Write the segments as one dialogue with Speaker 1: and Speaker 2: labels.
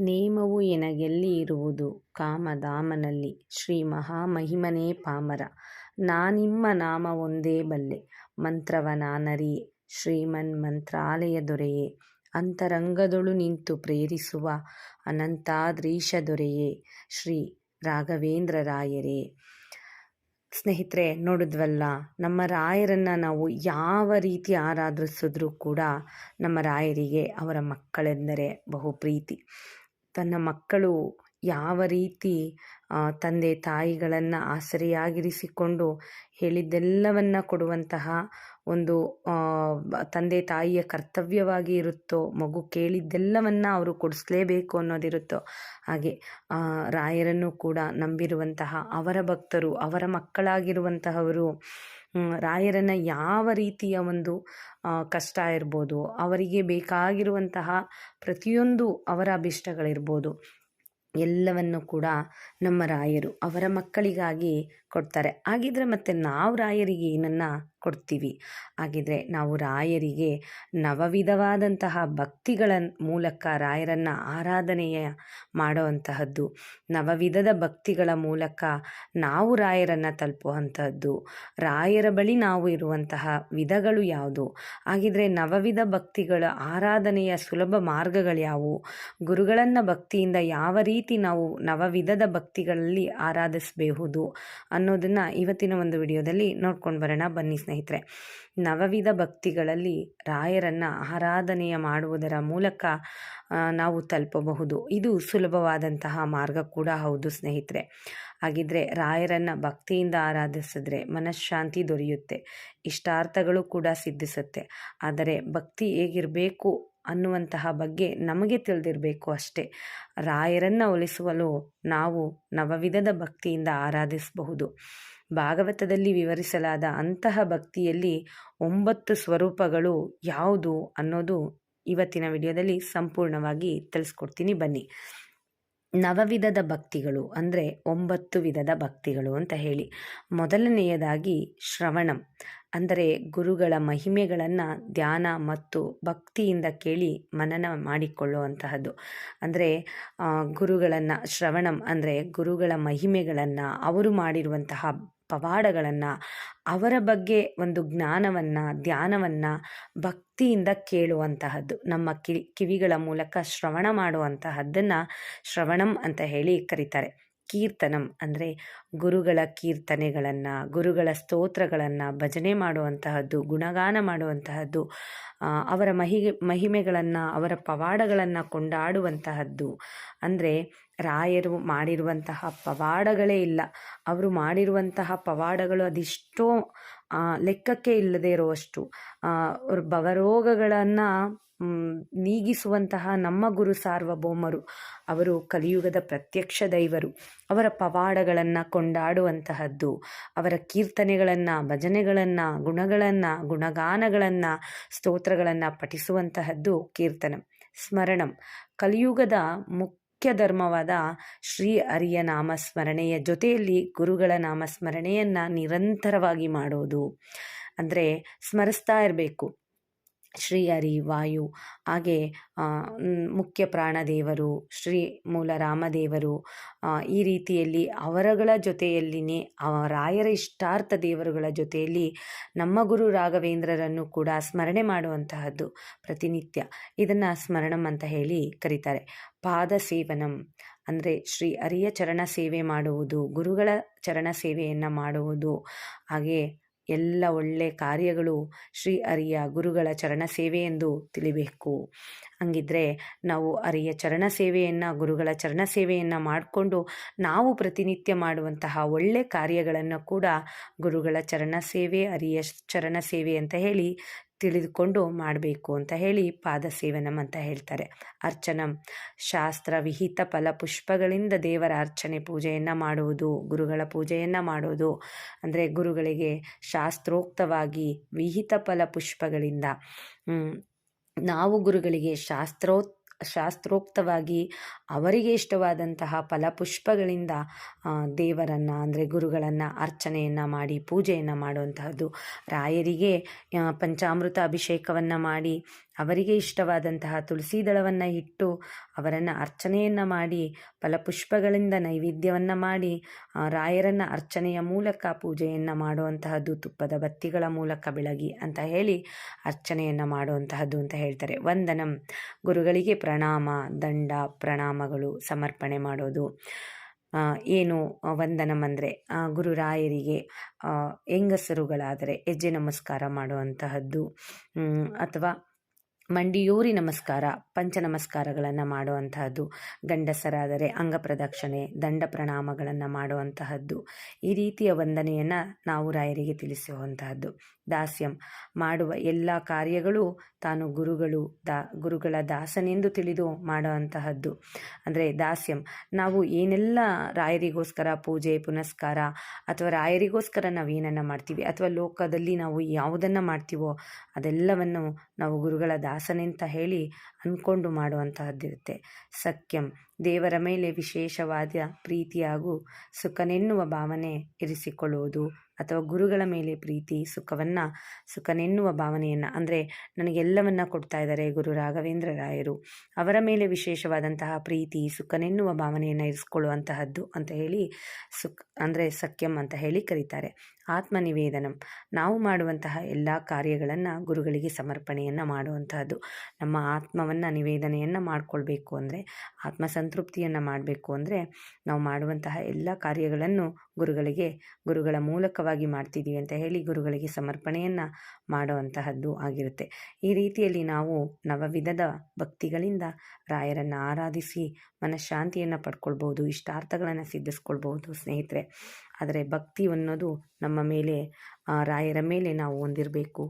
Speaker 1: ನೇಮವು ಎನಗೆಲ್ಲಿ ಇರುವುದು? ಕಾಮಧಾಮನಲ್ಲಿ. ಶ್ರೀ ಮಹಾಮಹಿಮನೇ ಪಾಮರ. ನಾನಿಮ್ಮ ನಾಮ ಒಂದೇ ಬಲ್ಲೆ. ಮಂತ್ರವ ನಾನರಿಯೆ ಶ್ರೀಮನ್ ಮಂತ್ರಾಲಯ ದೊರೆಯೇ. ಅಂತರಂಗದೊಳು ನಿಂತು ಪ್ರೇರಿಸುವ ಅನಂತಾದ್ರೀಶ ದೊರೆಯೇ. ಶ್ರೀ ರಾಘವೇಂದ್ರ ರಾಯರೇ. ಸ್ನೇಹಿತರೆ, ನೋಡಿದ್ವಲ್ಲ, ನಮ್ಮ ರಾಯರನ್ನು ನಾವು ಯಾವ ರೀತಿ ಆರಾಧಿಸಿದ್ರೂ ಕೂಡ ನಮ್ಮ ರಾಯರಿಗೆ ಅವರ ಮಕ್ಕಳೆಂದರೆ ಬಹು ಪ್ರೀತಿ ತನ್ನ ಮಕ್ಕಳು ಯಾವ ರೀತಿ ತಂದೆ ತಾಯಿಗಳನ್ನು ಆಸರೆಯಾಗಿರಿಸಿಕೊಂಡು ಹೇಳಿದ್ದೆಲ್ಲವನ್ನು ಕೊಡುವಂತಹ ಒಂದು ತಂದೆ ತಾಯಿಯ ಕರ್ತವ್ಯವಾಗಿ ಇರುತ್ತೋ, ಮಗು ಕೇಳಿದ್ದೆಲ್ಲವನ್ನು ಅವರು ಕೊಡಿಸ್ಲೇಬೇಕು ಅನ್ನೋದಿರುತ್ತೋ, ಹಾಗೆ ರಾಯರನ್ನು ಕೂಡ ನಂಬಿರುವಂತಹ ಅವರ ಭಕ್ತರು, ಅವರ ಮಕ್ಕಳಾಗಿರುವಂತಹವರು ರಾಯರನ್ನು ಯಾವ ರೀತಿಯ ಒಂದು ಕಷ್ಟ ಇರ್ಬೋದು, ಅವರಿಗೆ ಬೇಕಾಗಿರುವಂತಹ ಪ್ರತಿಯೊಂದು ಅವರ ಅಭಿಷ್ಟಗಳಿರ್ಬೋದು, ಎಲ್ಲವನ್ನು ಕೂಡ ನಮ್ಮ ರಾಯರು ಅವರ ಮಕ್ಕಳಿಗಾಗಿ ಕೊಡ್ತಾರೆ. ಹಾಗಿದ್ರೆ ಮತ್ತೆ ನಾವು ರಾಯರಿಗೆ ಏನನ್ನು ಕೊಡ್ತೀವಿ? ಹಾಗಿದ್ರೆ ನಾವು ರಾಯರಿಗೆ ನವವಿಧವಾದಂತಹ ಭಕ್ತಿಗಳ ಮೂಲಕ ರಾಯರನ್ನು ಆರಾಧನೆಯ ಮಾಡುವಂತಹದ್ದು, ನವವಿಧದ ಭಕ್ತಿಗಳ ಮೂಲಕ ನಾವು ರಾಯರನ್ನು ತಲುಪುವಂತಹದ್ದು, ರಾಯರ ಬಳಿ ನಾವು ಇರುವಂತಹ ವಿಧಗಳು ಯಾವುದು? ಹಾಗಿದ್ರೆ ನವವಿಧ ಭಕ್ತಿಗಳ ಆರಾಧನೆಯ ಸುಲಭ ಮಾರ್ಗಗಳು ಯಾವುವು? ಗುರುಗಳನ್ನು ಭಕ್ತಿಯಿಂದ ಯಾವ ರೀತಿ ನಾವು ನವವಿಧದ ಭಕ್ತಿಗಳಲ್ಲಿ ಆರಾಧಿಸಬಹುದು ಅನ್ನೋದನ್ನು ಇವತ್ತಿನ ಒಂದು ವಿಡಿಯೋದಲ್ಲಿ ನೋಡ್ಕೊಂಡು ಬರೋಣ. ಬನ್ನಿ ಸ್ನೇಹಿತರೆ, ನವವಿಧ ಭಕ್ತಿಗಳಲ್ಲಿ ರಾಯರನ್ನು ಆರಾಧನೆಯ ಮಾಡುವುದರ ಮೂಲಕ ನಾವು ತಲುಪಬಹುದು. ಇದು ಸುಲಭವಾದಂತಹ ಮಾರ್ಗ ಕೂಡ ಹೌದು ಸ್ನೇಹಿತರೆ. ಹಾಗಿದ್ರೆ ರಾಯರನ್ನು ಭಕ್ತಿಯಿಂದ ಆರಾಧಿಸಿದ್ರೆ ಮನಃಶಾಂತಿ ದೊರೆಯುತ್ತೆ, ಇಷ್ಟಾರ್ಥಗಳು ಕೂಡ ಸಿದ್ಧಿಸುತ್ತೆ. ಆದರೆ ಭಕ್ತಿ ಹೇಗಿರಬೇಕು ಅನ್ನುವಂತಹ ಬಗ್ಗೆ ನಮಗೆ ತಿಳಿದಿರಬೇಕು ಅಷ್ಟೇ. ರಾಯರನ್ನು ಒಲಿಸುವಲು ನಾವು ನವವಿಧದ ಭಕ್ತಿಯಿಂದ ಆರಾಧಿಸಬಹುದು. ಭಾಗವತದಲ್ಲಿ ವಿವರಿಸಲಾದ ಅಂತಹ ಭಕ್ತಿಯಲ್ಲಿ ಒಂಬತ್ತು ಸ್ವರೂಪಗಳು ಯಾವುದು ಅನ್ನೋದು ಇವತ್ತಿನ ವಿಡಿಯೋದಲ್ಲಿ ಸಂಪೂರ್ಣವಾಗಿ ತಿಳಿಸ್ಕೊಡ್ತೀನಿ. ಬನ್ನಿ. ನವವಿಧದ ಭಕ್ತಿಗಳು ಅಂದರೆ ಒಂಬತ್ತು ವಿಧದ ಭಕ್ತಿಗಳು ಅಂತ ಹೇಳಿ. ಮೊದಲನೆಯದಾಗಿ ಶ್ರವಣಂ. ಅಂದರೆ ಗುರುಗಳ ಮಹಿಮೆಗಳನ್ನು ಧ್ಯಾನ ಮತ್ತು ಭಕ್ತಿಯಿಂದ ಕೇಳಿ ಮನನ ಮಾಡಿಕೊಳ್ಳುವಂತಹದ್ದು. ಅಂದರೆ ಗುರುಗಳನ್ನು ಶ್ರವಣಂ ಅಂದರೆ ಗುರುಗಳ ಮಹಿಮೆಗಳನ್ನು, ಅವರು ಮಾಡಿರುವಂತಹ ಪವಾಡಗಳನ್ನು, ಅವರ ಬಗ್ಗೆ ಒಂದು ಜ್ಞಾನವನ್ನು, ಧ್ಯಾನವನ್ನು ಭಕ್ತಿಯಿಂದ ಕೇಳುವಂತಹದ್ದು. ನಮ್ಮ ಕಿವಿ ಕಿವಿಗಳ ಮೂಲಕ ಶ್ರವಣ ಮಾಡುವಂತಹದ್ದನ್ನು ಶ್ರವಣಂ ಅಂತ ಹೇಳಿ ಕರೀತಾರೆ. ಕೀರ್ತನಂ ಅಂದರೆ ಗುರುಗಳ ಕೀರ್ತನೆಗಳನ್ನು, ಗುರುಗಳ ಸ್ತೋತ್ರಗಳನ್ನು ಭಜನೆ ಮಾಡುವಂತಹದ್ದು, ಗುಣಗಾನ ಮಾಡುವಂತಹದ್ದು ಅವರ ಮಹಿ, ಮಹಿಮೆಗಳನ್ನು, ಅವರ ಪವಾಡಗಳನ್ನು ಕೊಂಡಾಡುವಂತಹದ್ದು. ಅಂದರೆ ರಾಯರು ಮಾಡಿರುವಂತಹ ಪವಾಡಗಳೇ ಇಲ್ಲ. ಅವರು ಮಾಡಿರುವಂತಹ ಪವಾಡಗಳು ಅದೆಷ್ಟೋ ಲೆಕ್ಕಕ್ಕೆ ಇಲ್ಲದೇ ಇರುವಷ್ಟು ಭವರೋಗಗಳನ್ನು ನೀಗಿಸುವಂತಹ ನಮ್ಮ ಗುರು ಸಾರ್ವಭೌಮರು, ಅವರು ಕಲಿಯುಗದ ಪ್ರತ್ಯಕ್ಷ ದೈವರು. ಅವರ ಪವಾಡಗಳನ್ನು ಕೊಂಡಾಡುವಂತಹದ್ದು, ಅವರ ಕೀರ್ತನೆಗಳನ್ನು, ಭಜನೆಗಳನ್ನು, ಗುಣಗಳನ್ನು, ಗುಣಗಾನಗಳನ್ನು, ಸ್ತೋತ್ರಗಳನ್ನು ಪಠಿಸುವಂತಹದ್ದು ಕೀರ್ತನ. ಸ್ಮರಣಂ. ಕಲಿಯುಗದ ಮುಖ್ಯ ಧರ್ಮವಾದ ಶ್ರೀ ಹರಿಯ ನಾಮಸ್ಮರಣೆಯ ಜೊತೆಯಲ್ಲಿ ಗುರುಗಳ ನಾಮಸ್ಮರಣೆಯನ್ನು ನಿರಂತರವಾಗಿ ಮಾಡೋದು. ಅಂದರೆ ಸ್ಮರಿಸ್ತಾ ಇರಬೇಕು. ಶ್ರೀಹರಿ, ವಾಯು, ಹಾಗೆ ಮುಖ್ಯ ಪ್ರಾಣದೇವರು, ಶ್ರೀ ಮೂಲ ರಾಮದೇವರು ಈ ರೀತಿಯಲ್ಲಿ ಅವರಗಳ ಜೊತೆಯಲ್ಲಿನೇ ರಾಯರ ಇಷ್ಟಾರ್ಥ ದೇವರುಗಳ ಜೊತೆಯಲ್ಲಿ ನಮ್ಮ ಗುರು ರಾಘವೇಂದ್ರರನ್ನು ಕೂಡ ಸ್ಮರಣೆ ಮಾಡುವಂತಹದ್ದು ಪ್ರತಿನಿತ್ಯ. ಇದನ್ನು ಸ್ಮರಣಂ ಅಂತ ಹೇಳಿ ಕರೀತಾರೆ. ಪಾದ ಸೇವನಂ ಅಂದರೆ ಶ್ರೀ ಹರಿಯ ಚರಣ ಸೇವೆ ಮಾಡುವುದು, ಗುರುಗಳ ಚರಣ ಸೇವೆಯನ್ನು ಮಾಡುವುದು, ಹಾಗೆ ಎಲ್ಲ ಒಳ್ಳೆಯ ಕಾರ್ಯಗಳು ಶ್ರೀ ಅರಿಯ ಗುರುಗಳ ಚರಣ ಸೇವೆ ಎಂದು ತಿಳಿಬೇಕು. ಹಂಗಿದ್ರೆ ನಾವು ಅರಿಯ ಚರಣ ಸೇವೆಯನ್ನು, ಗುರುಗಳ ಚರಣ ಸೇವೆಯನ್ನು ಮಾಡಿಕೊಂಡು ನಾವು ಪ್ರತಿನಿತ್ಯ ಮಾಡುವಂತಹ ಒಳ್ಳೆ ಕಾರ್ಯಗಳನ್ನು ಕೂಡ ಗುರುಗಳ ಚರಣ ಸೇವೆ, ಅರಿಯ ಚರಣ ಸೇವೆ ಅಂತ ಹೇಳಿ ತಿಳಿದುಕೊಂಡು ಮಾಡಬೇಕು ಅಂತ ಹೇಳಿ ಪಾದ ಸೇವನಂ ಅಂತ ಹೇಳ್ತಾರೆ. ಅರ್ಚನಂ, ಶಾಸ್ತ್ರ ವಿಹಿತ ಫಲ ಪುಷ್ಪಗಳಿಂದ ದೇವರ ಅರ್ಚನೆ ಪೂಜೆಯನ್ನು ಮಾಡುವುದು, ಗುರುಗಳ ಪೂಜೆಯನ್ನು ಮಾಡುವುದು. ಅಂದರೆ ಗುರುಗಳಿಗೆ ಶಾಸ್ತ್ರೋಕ್ತವಾಗಿ ವಿಹಿತ ಫಲ ಪುಷ್ಪಗಳಿಂದ ನಾವು ಗುರುಗಳಿಗೆ ಶಾಸ್ತ್ರೋ ಶಾಸ್ತ್ರೋಕ್ತವಾಗಿ ಅವರಿಗೆ ಇಷ್ಟವಾದಂತಹ ಫಲಪುಷ್ಪಗಳಿಂದ ದೇವರನ್ನು, ಅಂದರೆ ಗುರುಗಳನ್ನು ಅರ್ಚನೆಯನ್ನು ಮಾಡಿ, ಪೂಜೆಯನ್ನು ಮಾಡುವಂತಹದ್ದು. ರಾಯರಿಗೆ ಪಂಚಾಮೃತ ಅಭಿಷೇಕವನ್ನು ಮಾಡಿ ಅವರಿಗೆ ಇಷ್ಟವಾದಂತಹ ತುಳಸಿ ದಳವನ್ನು ಇಟ್ಟು ಅವರನ್ನು ಅರ್ಚನೆಯನ್ನು ಮಾಡಿ, ಫಲಪುಷ್ಪಗಳಿಂದ ನೈವೇದ್ಯವನ್ನು ಮಾಡಿ ರಾಯರನ್ನು ಅರ್ಚನೆಯ ಮೂಲಕ ಪೂಜೆಯನ್ನು ಮಾಡುವಂತಹದ್ದು, ತುಪ್ಪದ ಬತ್ತಿಗಳ ಮೂಲಕ ಬೆಳಗಿ ಅಂತ ಹೇಳಿ ಅರ್ಚನೆಯನ್ನು ಮಾಡುವಂತಹದ್ದು ಅಂತ ಹೇಳ್ತಾರೆ. ವಂದನಂ. ಗುರುಗಳಿಗೆ ಪ್ರಣಾಮ, ದಂಡ, ಪ್ರಣಾಮಗಳು ಸಮರ್ಪಣೆ ಮಾಡೋದು. ಏನು ವಂದನಂ ಅಂದರೆ ಗುರುರಾಯರಿಗೆ ಹೆಂಗಸರುಗಳಾದರೆ ಹೆಜ್ಜೆ ನಮಸ್ಕಾರ ಮಾಡುವಂತಹದ್ದು ಅಥವಾ ಮಂಡಿಯೂರಿ ನಮಸ್ಕಾರ ಪಂಚ ನಮಸ್ಕಾರಗಳನ್ನು ಮಾಡುವಂತಹದ್ದು, ಗಂಡಸರಾದರೆ ಅಂಗಪ್ರದಕ್ಷಿಣೆ ದಂಡ ಪ್ರಣಾಮಗಳನ್ನು ಮಾಡುವಂತಹದ್ದು, ಈ ರೀತಿಯ ವಂದನೆಯನ್ನು ನಾವು ರಾಯರಿಗೆ ತಿಳಿಸುವಂತಹದ್ದು. ದಾಸ್ಯಂ, ಮಾಡುವ ಎಲ್ಲ ಕಾರ್ಯಗಳು ತಾನು ಗುರುಗಳು ದಾ, ಗುರುಗಳ ದಾಸನೆಂದು ತಿಳಿದು ಮಾಡುವಂತಹದ್ದು. ಅಂದರೆ ದಾಸ್ಯಂ, ನಾವು ಏನೆಲ್ಲ ರಾಯರಿಗೋಸ್ಕರ ಪೂಜೆ, ಪುನಸ್ಕಾರ ಅಥವಾ ರಾಯರಿಗೋಸ್ಕರ ನಾವು ಏನನ್ನು ಮಾಡ್ತೀವಿ ಅಥವಾ ಲೋಕದಲ್ಲಿ ನಾವು ಯಾವುದನ್ನು ಮಾಡ್ತೀವೋ ಅದೆಲ್ಲವನ್ನು ನಾವು ಗುರುಗಳ ದಾಸನೆಂತ ಹೇಳಿ ಅಂದ್ಕೊಂಡು ಮಾಡುವಂತಹದ್ದಿರುತ್ತೆ. ಸಖ್ಯಂ. ದೇವರ ಮೇಲೆ ವಿಶೇಷವಾದ ಪ್ರೀತಿ ಹಾಗೂ ಸುಖನೆನ್ನುವ ಭಾವನೆ ಇರಿಸಿಕೊಳ್ಳುವುದು ಅಥವಾ ಗುರುಗಳ ಮೇಲೆ ಪ್ರೀತಿ, ಸುಖವನ್ನು, ಸುಖನೆನ್ನುವ ಭಾವನೆಯನ್ನು, ಅಂದರೆ ನನಗೆಲ್ಲವನ್ನ ಕೊಡ್ತಾ ಇದ್ದಾರೆ ಗುರು ರಾಘವೇಂದ್ರ ರಾಯರು. ಅವರ ಮೇಲೆ ವಿಶೇಷವಾದಂತಹ ಪ್ರೀತಿ, ಸುಖನೆನ್ನುವ ಭಾವನೆಯನ್ನು ಇರಿಸ್ಕೊಳ್ಳುವಂತಹದ್ದು ಅಂತ ಹೇಳಿ ಸುಖ ಅಂದರೆ ಸಖ್ಯಂ ಅಂತ ಹೇಳಿ ಕರೀತಾರೆ. ಆತ್ಮನಿವೇದನಂ. ನಾವು ಮಾಡುವಂತಹ ಎಲ್ಲ ಕಾರ್ಯಗಳನ್ನು ಗುರುಗಳಿಗೆ ಸಮರ್ಪಣೆಯನ್ನು ಮಾಡುವಂತಹದ್ದು. ನಮ್ಮ ಆತ್ಮವನ್ನು ನಿವೇದನೆಯನ್ನು ಮಾಡಿಕೊಳ್ಬೇಕು ಅಂದರೆ ಆತ್ಮಸಂತೃಪ್ತಿಯನ್ನು ಮಾಡಬೇಕು ಅಂದರೆ ನಾವು ಮಾಡುವಂತಹ ಎಲ್ಲ ಕಾರ್ಯಗಳನ್ನು ಗುರುಗಳಿಗೆ ಗುರುಗಳ ಮೂಲಕವಾಗಿ ಮಾಡ್ತಿದ್ದೀವಿ ಅಂತ ಹೇಳಿ ಗುರುಗಳಿಗೆ ಸಮರ್ಪಣೆಯನ್ನು ಮಾಡುವಂತಹದ್ದು ಆಗಿರುತ್ತೆ. ಈ ರೀತಿಯಲ್ಲಿ ನಾವು ನವವಿಧದ ಭಕ್ತಿಗಳಿಂದ ರಾಯರನ್ನು ಆರಾಧಿಸಿ ಮನಃಶಾಂತಿಯನ್ನು ಪಡ್ಕೊಳ್ಬೋದು ಇಷ್ಟಾರ್ಥಗಳನ್ನು ಸಿದ್ಧಿಸ್ಕೊಳ್ಬೋದು ಸ್ನೇಹಿತರೆ. ಆದರೆ ಭಕ್ತಿ ಅನ್ನೋದು ನಮ್ಮ ಮೇಲೆ ರಾಯರ ಮೇಲೆ ನಾವು ಹೊಂದಿರಬೇಕು.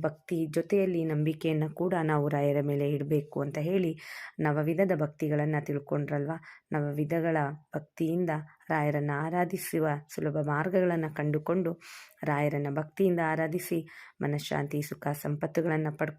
Speaker 1: ಭಕ್ತಿ ಜೊತೆಯಲ್ಲಿ ನಂಬಿಕೆಯನ್ನು ಕೂಡ ನಾವು ರಾಯರ ಮೇಲೆ ಇಡಬೇಕು ಅಂತ ಹೇಳಿ ನವವಿಧದ ಭಕ್ತಿಗಳನ್ನು ತಿಳ್ಕೊಂಡ್ರಲ್ವ? ನವವಿಧಗಳ ಭಕ್ತಿಯಿಂದ ರಾಯರನ್ನು ಆರಾಧಿಸುವ ಸುಲಭ ಮಾರ್ಗಗಳನ್ನು ಕಂಡುಕೊಂಡು ರಾಯರನ್ನು ಭಕ್ತಿಯಿಂದ ಆರಾಧಿಸಿ ಮನಃಶಾಂತಿ ಸುಖ ಸಂಪತ್ತುಗಳನ್ನು ಪಡ್ಕೊ